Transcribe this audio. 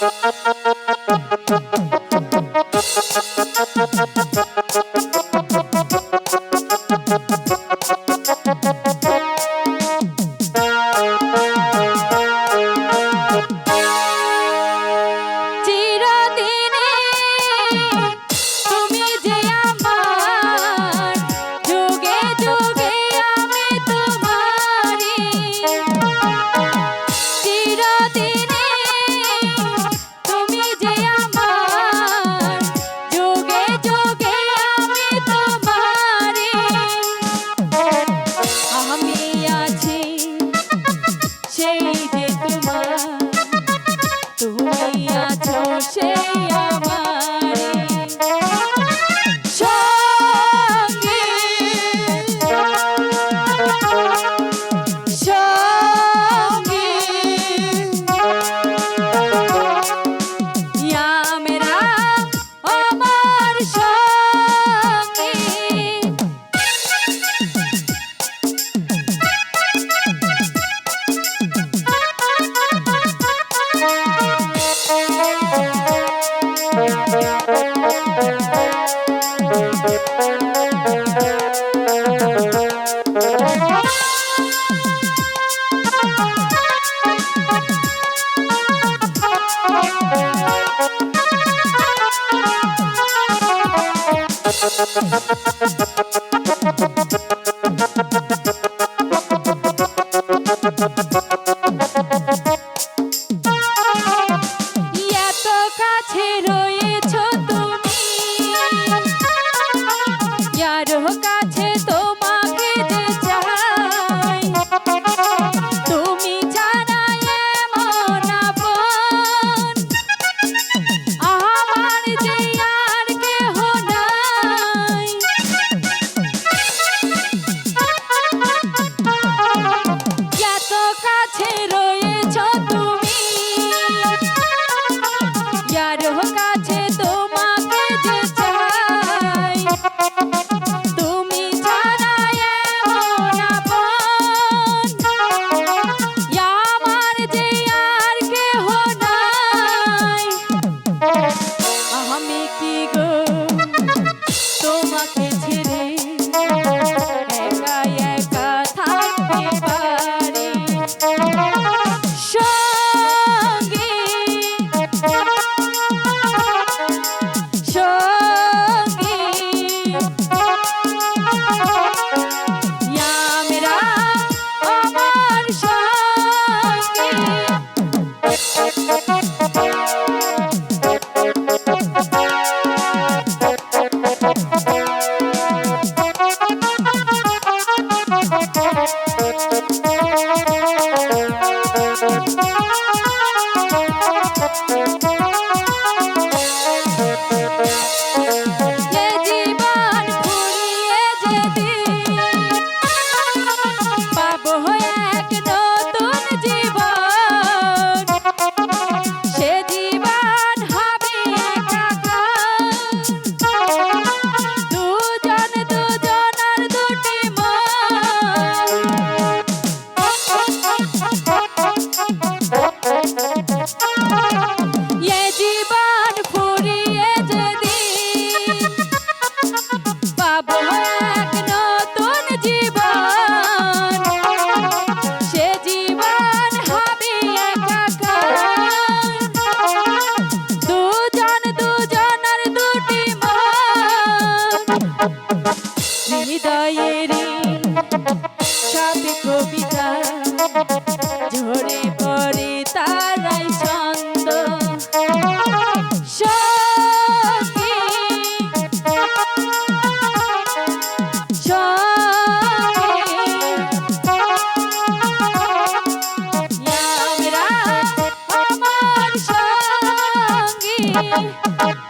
Thank you. यार का হৃদয়ের সাথে কবিতা ঝরে পড়ে তারাই ছন্দ Thank you.